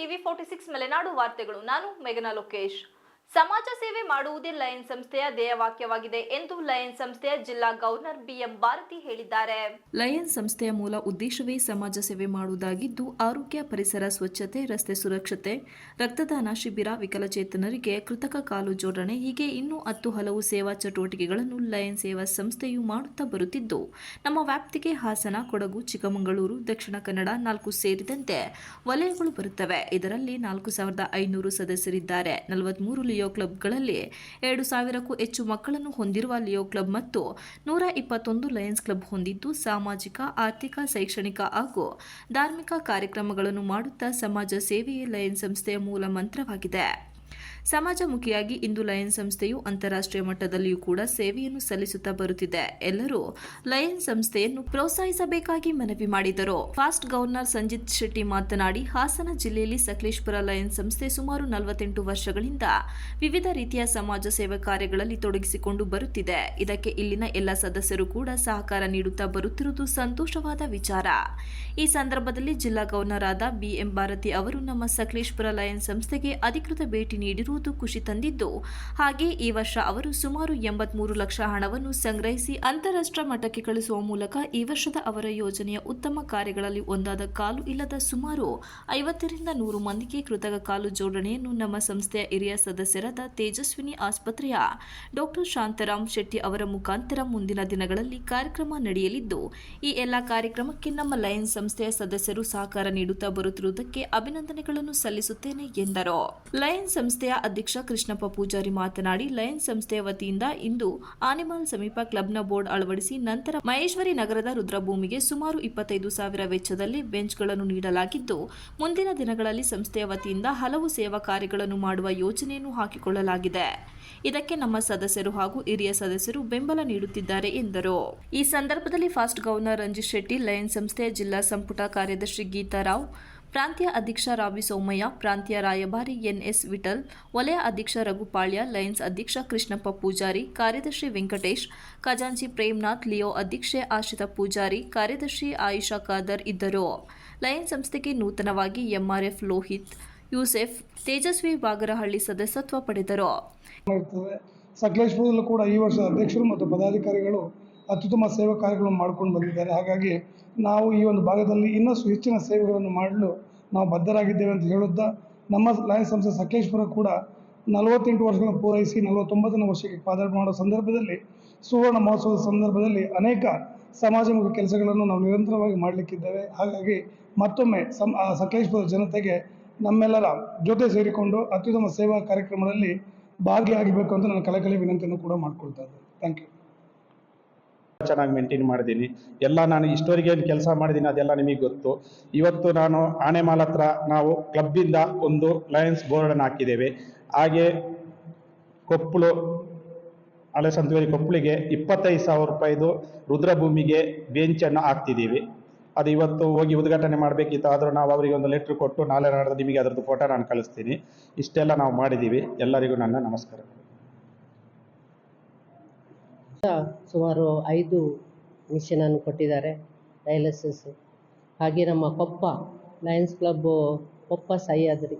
TV forty six Malenadu ವಾರ್ತೆಗಳು. ನಾನು ಮೇಘನಾ ಲೋಕೇಶ್. ಸಮಾಜ ಸೇವೆ ಮಾಡುವುದೇ ಲಯನ್ ಸಂಸ್ಥೆಯ ಧ್ಯೇಯವಾಕ್ಯವಾಗಿದೆ ಎಂದು ಲಯನ್ ಸಂಸ್ಥೆಯ ಜಿಲ್ಲಾ ಗವರ್ನರ್ ಬಿಎಂ ಭಾರತಿ ಹೇಳಿದ್ದಾರೆ. ಲಯನ್ ಸಂಸ್ಥೆಯ ಮೂಲ ಉದ್ದೇಶವೇ ಸಮಾಜ ಸೇವೆ ಮಾಡುವುದಾಗಿದ್ದು, ಆರೋಗ್ಯ, ಪರಿಸರ, ಸ್ವಚ್ಛತೆ, ರಸ್ತೆ ಸುರಕ್ಷತೆ, ರಕ್ತದಾನ ಶಿಬಿರ, ವಿಕಲಚೇತನರಿಗೆ ಕೃತಕ ಕಾಲು ಜೋಡಣೆ, ಹೀಗೆ ಇನ್ನೂ ಹತ್ತು ಹಲವು ಸೇವಾ ಚಟುವಟಿಕೆಗಳನ್ನು ಲಯನ್ ಸೇವಾ ಸಂಸ್ಥೆಯು ಮಾಡುತ್ತಾ ಬರುತ್ತಿದ್ದು, ನಮ್ಮ ವ್ಯಾಪ್ತಿಗೆ ಹಾಸನ, ಕೊಡಗು, ಚಿಕ್ಕಮಗಳೂರು, ದಕ್ಷಿಣ ಕನ್ನಡ ನಾಲ್ಕು ಸೇರಿದಂತೆ ವಲಯಗಳು ಬರುತ್ತವೆ. ಇದರಲ್ಲಿ ನಾಲ್ಕು ಸಾವಿರದ ಐನೂರು ಸದಸ್ಯರಿದ್ದಾರೆ. ನಲವತ್ಮೂರು ಲಿಯೋ ಕ್ಲಬ್ಗಳಲ್ಲಿ ಎರಡು ಸಾವಿರಕ್ಕೂ ಹೆಚ್ಚು ಮಕ್ಕಳನ್ನು ಹೊಂದಿರುವ ಲಿಯೋ ಕ್ಲಬ್ ಮತ್ತು ನೂರ ಇಪ್ಪತ್ತೊಂದು ಲಯನ್ಸ್ ಕ್ಲಬ್ ಹೊಂದಿದ್ದು ಸಾಮಾಜಿಕ, ಆರ್ಥಿಕ, ಶೈಕ್ಷಣಿಕ ಹಾಗೂ ಧಾರ್ಮಿಕ ಕಾರ್ಯಕ್ರಮಗಳನ್ನು ಮಾಡುತ್ತಾ ಸಮಾಜ ಸೇವೆಯೇ ಲಯನ್ಸ್ ಸಂಸ್ಥೆಯ ಮೂಲ ಮಂತ್ರವಾಗಿದೆ. ಸಮಾಜಮುಖಿಯಾಗಿ ಇಂದು ಲಯನ್ ಸಂಸ್ಥೆಯು ಅಂತಾರಾಷ್ಟ್ರೀಯ ಮಟ್ಟದಲ್ಲಿಯೂ ಕೂಡ ಸೇವೆಯನ್ನು ಸಲ್ಲಿಸುತ್ತಾ ಬರುತ್ತಿದೆ. ಎಲ್ಲರೂ ಲಯನ್ ಸಂಸ್ಥೆಯನ್ನು ಪ್ರೋತ್ಸಾಹಿಸಬೇಕಾಗಿ ಮನವಿ ಮಾಡಿದರು. ಫಾಸ್ಟ್ ಗವರ್ನರ್ ಸಂಜಿತ್ ಶೆಟ್ಟಿ ಮಾತನಾಡಿ, ಹಾಸನ ಜಿಲ್ಲೆಯಲ್ಲಿ ಸಕಲೇಶ್ಪುರ ಲಯನ್ ಸಂಸ್ಥೆ ಸುಮಾರು ನಲವತ್ತೆಂಟು ವರ್ಷಗಳಿಂದ ವಿವಿಧ ರೀತಿಯ ಸಮಾಜ ಸೇವಾ ಕಾರ್ಯಗಳಲ್ಲಿ ತೊಡಗಿಸಿಕೊಂಡು ಬರುತ್ತಿದೆ. ಇದಕ್ಕೆ ಇಲ್ಲಿನ ಎಲ್ಲ ಸದಸ್ಯರು ಕೂಡ ಸಹಕಾರ ನೀಡುತ್ತಾ ಬರುತ್ತಿರುವುದು ಸಂತೋಷವಾದ ವಿಚಾರ. ಈ ಸಂದರ್ಭದಲ್ಲಿ ಜಿಲ್ಲಾ ಗವರ್ನರ್ ಆದ ಬಿಎಂ ಭಾರತಿ ಅವರು ನಮ್ಮ ಸಕಲೇಶ್ಪುರ ಲಯನ್ ಸಂಸ್ಥೆಗೆ ಅಧಿಕೃತ ಭೇಟಿ ನೀಡಿರುವುದು ಖುಷಿ ತಂದಿದ್ದು. ಹಾಗೆ ಈ ವರ್ಷ ಅವರು ಸುಮಾರು ಎಂಬತ್ಮೂರು ಲಕ್ಷ ಹಣವನ್ನು ಸಂಗ್ರಹಿಸಿ ಅಂತಾರಾಷ್ಟ್ರ ಮಟ್ಟಕ್ಕೆ ಕಳಿಸುವ ಮೂಲಕ ಈ ವರ್ಷದ ಅವರ ಯೋಜನೆಯ ಉತ್ತಮ ಕಾರ್ಯಗಳಲ್ಲಿ ಒಂದಾದ ಕಾಲು ಇಲ್ಲದ ಸುಮಾರು ಐವತ್ತರಿಂದ ನೂರು ಮಂದಿಗೆ ಕೃತಕ ಕಾಲು ಜೋಡಣೆಯನ್ನು ನಮ್ಮ ಸಂಸ್ಥೆಯ ಹಿರಿಯ ಸದಸ್ಯರಾದ ತೇಜಸ್ವಿನಿ ಆಸ್ಪತ್ರೆಯ ಡಾಕ್ಟರ್ ಶಾಂತರಾಮ್ ಶೆಟ್ಟಿ ಅವರ ಮುಖಾಂತರ ಮುಂದಿನ ದಿನಗಳಲ್ಲಿ ಕಾರ್ಯಕ್ರಮ ನಡೆಯಲಿದ್ದು, ಈ ಎಲ್ಲ ಕಾರ್ಯಕ್ರಮಕ್ಕೆ ನಮ್ಮ ಲಯನ್ ಸಂಸ್ಥೆಯ ಸದಸ್ಯರು ಸಹಕಾರ ನೀಡುತ್ತಾ ಬರುತ್ತಿರುವುದಕ್ಕೆ ಅಭಿನಂದನೆಗಳನ್ನು ಸಲ್ಲಿಸುತ್ತೇನೆ ಎಂದರು. ಲಯನ್ ಸಂಸ್ಥೆಯ ಅಧ್ಯಕ್ಷ ಕೃಷ್ಣಪ್ಪ ಪೂಜಾರಿ ಮಾತನಾಡಿ ಲಯನ್ ಸಂಸ್ಥೆಯ ವತಿಯಿಂದ ಇಂದು ಆನಿಮಲ್ ಸಮೀಪ ಕ್ಲಬ್ನ ಬೋರ್ಡ್ ಅಳವಡಿಸಿ ನಂತರ ಮಹೇಶ್ವರಿ ನಗರದ ರುದ್ರಭೂಮಿಗೆ ಸುಮಾರು ಇಪ್ಪತ್ತೈದು ಸಾವಿರ ವೆಚ್ಚದಲ್ಲಿ ಬೆಂಚ್ಗಳನ್ನು ನೀಡಲಾಗಿದ್ದು, ಮುಂದಿನ ದಿನಗಳಲ್ಲಿ ಸಂಸ್ಥೆಯ ವತಿಯಿಂದ ಹಲವು ಸೇವಾ ಕಾರ್ಯಗಳನ್ನು ಮಾಡುವ ಯೋಜನೆಯನ್ನು ಹಾಕಿಕೊಳ್ಳಲಾಗಿದೆ. ಇದಕ್ಕೆ ನಮ್ಮ ಸದಸ್ಯರು ಹಾಗೂ ಹಿರಿಯ ಸದಸ್ಯರು ಬೆಂಬಲ ನೀಡುತ್ತಿದ್ದಾರೆ ಎಂದರು. ಈ ಸಂದರ್ಭದಲ್ಲಿ past governor Ranjith Shetty lion ಸಂಸ್ಥೆಯ ಜಿಲ್ಲಾ ಸಂಪುಟ ಕಾರ್ಯದರ್ಶಿ ಗೀತಾರಾವ್ ಪ್ರಾಂತೀಯ ಅಧ್ಯಕ್ಷ ರಾವಿ ಸೋಮಯ್ಯ, ಪ್ರಾಂತ್ಯ ರಾಯಭಾರಿ ಎನ್ಎಸ್ ವಿಠಲ್, ವಲಯ ಅಧ್ಯಕ್ಷ ರಘುಪಾಳ್ಯ, ಲಯನ್ಸ್ ಅಧ್ಯಕ್ಷ ಕೃಷ್ಣಪ್ಪ ಪೂಜಾರಿ, ಕಾರ್ಯದರ್ಶಿ ವೆಂಕಟೇಶ್, ಖಜಾಂಚಿ ಪ್ರೇಮ್ನಾಥ್, ಲಿಯೋ ಅಧ್ಯಕ್ಷೆ ಆಶಿತಾ ಪೂಜಾರಿ, ಕಾರ್ಯದರ್ಶಿ ಆಯಿಷಾ ಖಾದರ್ ಇದ್ದರು. ಲಯನ್ ಸಂಸ್ಥೆಗೆ ನೂತನವಾಗಿ ಎಂಆರ್ಎಫ್ ಲೋಹಿತ್, ಯೂಸೆಫ್ ತೇಜಸ್ವಿ ಬಾಗರಹಳ್ಳಿ ಸದಸ್ಯತ್ವ ಪಡೆದರು. ಸಕಲೇಶ್ಪುರದಲ್ಲೂ ಕೂಡ ಈ ವರ್ಷ ಅಧ್ಯಕ್ಷರು ಮತ್ತು ಪದಾಧಿಕಾರಿಗಳು ಅತ್ಯುತ್ತಮ ಸೇವಾ ಕಾರ್ಯಗಳನ್ನು ಮಾಡ್ಕೊಂಡು ಬಂದಿದ್ದಾರೆ. ಹಾಗಾಗಿ ನಾವು ಈ ಒಂದು ಭಾಗದಲ್ಲಿ ಇನ್ನಷ್ಟು ಹೆಚ್ಚಿನ ಸೇವೆಗಳನ್ನು ಮಾಡಲು ನಾವು ಬದ್ಧರಾಗಿದ್ದೇವೆ ಅಂತ ಹೇಳುತ್ತಾ, ನಮ್ಮ ಲಯನ್ಸ್ ಸಂಸ್ಥೆ ಸಕಲೇಶ್ಪುರ ಕೂಡ ನಲವತ್ತೆಂಟು ವರ್ಷಗಳನ್ನು ಪೂರೈಸಿ ನಲವತ್ತೊಂಬತ್ತನೇ ವರ್ಷಕ್ಕೆ ಪಾದಾರ್ಪಣೆ ಮಾಡೋ ಸಂದರ್ಭದಲ್ಲಿ, ಸುವರ್ಣ ಮಹೋತ್ಸವದ ಸಂದರ್ಭದಲ್ಲಿ ಅನೇಕ ಸಮಾಜಮುಖಿ ಕೆಲಸಗಳನ್ನು ನಾವು ನಿರಂತರವಾಗಿ ಮಾಡಲಿಕ್ಕಿದ್ದೇವೆ. ಹಾಗಾಗಿ ಮತ್ತೊಮ್ಮೆ ಸಂ ಜನತೆಗೆ ನಮ್ಮೆಲ್ಲರ ಜೊತೆ ಸೇರಿಕೊಂಡು ಅತ್ಯುತ್ತಮ ಸೇವಾ ಕಾರ್ಯಕ್ರಮದಲ್ಲಿ ಭಾಗಿಯಾಗಬೇಕು ಅಂತ ನಾನು ಕಳಕಳಿ ವಿನಂತಿಯನ್ನು ಕೂಡ ಮಾಡಿಕೊಳ್ತಾ ಇದ್ದೇನೆ. ಥ್ಯಾಂಕ್ ಯು ಚೆನ್ನಾಗಿ ಮೇಂಟೈನ್ ಮಾಡಿದ್ದೀನಿ. ಎಲ್ಲ ನಾನು ಇಷ್ಟವರೆಗೆ ಏನು ಕೆಲಸ ಮಾಡಿದ್ದೀನಿ ಅದೆಲ್ಲ ನಿಮಗೆ ಗೊತ್ತು. ಇವತ್ತು ನಾನು ಆನೆಮಾಲ್ ಹತ್ರ ನಾವು ಕ್ಲಬ್ಬಿಂದ ಒಂದು ಲಯನ್ಸ್ ಬೋರ್ಡನ್ನು ಹಾಕಿದ್ದೇವೆ. ಹಾಗೆ ಕೊಪ್ಪಳು ಹಳೆ ಸಂತವೇರಿ ಕೊಪ್ಪಳಿಗೆ ಇಪ್ಪತ್ತೈದು ಸಾವಿರ ರೂಪಾಯಿದು ರುದ್ರಭೂಮಿಗೆ ಬೆಂಚನ್ನು ಹಾಕ್ತಿದ್ದೀವಿ. ಅದು ಇವತ್ತು ಹೋಗಿ ಉದ್ಘಾಟನೆ ಮಾಡಬೇಕಿತ್ತು. ಆದರೂ ನಾವು ಅವರಿಗೆ ಒಂದು ಲೆಟ್ರ್ ಕೊಟ್ಟು ನಾಳೆ ನಾಡಿದ್ರೆ ನಿಮಗೆ ಅದರದ್ದು ಫೋಟೋ ನಾನು ಕಳಿಸ್ತೀನಿ. ಇಷ್ಟೆಲ್ಲ ನಾವು ಮಾಡಿದ್ದೀವಿ. ಎಲ್ಲರಿಗೂ ನನ್ನ ನಮಸ್ಕಾರ. ಸುಮಾರು ಐದು ಮಿಷನನ್ನು ಕೊಟ್ಟಿದ್ದಾರೆ, ಡಯಾಲಿಸಿಸ್. ಹಾಗೆ ನಮ್ಮ ಕೊಪ್ಪ ಲಯನ್ಸ್ ಕ್ಲಬ್ಬು ಕೊಪ್ಪ ಸಹ್ಯಾದ್ರಿ.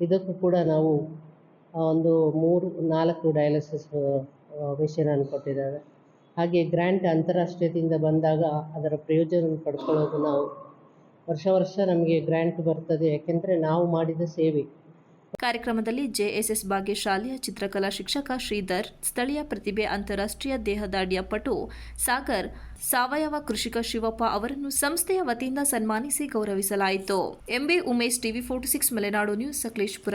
ಇದಕ್ಕೂ ಕೂಡ ನಾವು ಒಂದು ಮೂರು, ನಾಲ್ಕು ಡಯಾಲಿಸಿಸ್ ಮಿಷನನ್ನು ಕೊಟ್ಟಿದ್ದಾರೆ. ಹಾಗೆ ಗ್ರ್ಯಾಂಟ್ ಅಂತಾರಾಷ್ಟ್ರೀಯದಿಂದ ಬಂದಾಗ ಅದರ ಪ್ರಯೋಜನ ಪಡ್ಕೊಳ್ಳೋದು ನಾವು. ವರ್ಷ ವರ್ಷ ನಮಗೆ ಗ್ರ್ಯಾಂಟ್ ಬರ್ತದೆ, ಯಾಕೆಂದರೆ ನಾವು ಮಾಡಿದ ಸೇವೆ. ಕಾರ್ಯಕ್ರಮದಲ್ಲಿ ಜೆಎಸ್ಎಸ್ ಭಾಗ್ಯ ಶಾಲೆಯ ಚಿತ್ರಕಲಾ ಶಿಕ್ಷಕ ಶ್ರೀಧರ್, ಸ್ಥಳೀಯ ಪ್ರತಿಭೆ ಅಂತಾರಾಷ್ಟ್ರೀಯ ದೇಹದಾಡಿಯ ಪಟು ಸಾಗರ್, ಸಾವಯವ ಕೃಷಿಕ ಶಿವಪ್ಪ ಅವರನ್ನು ಸಂಸ್ಥೆಯ ವತಿಯಿಂದ ಸನ್ಮಾನಿಸಿ ಗೌರವಿಸಲಾಯಿತು. MB Umesh TV forty six, Malenadu news, Sakleshpur.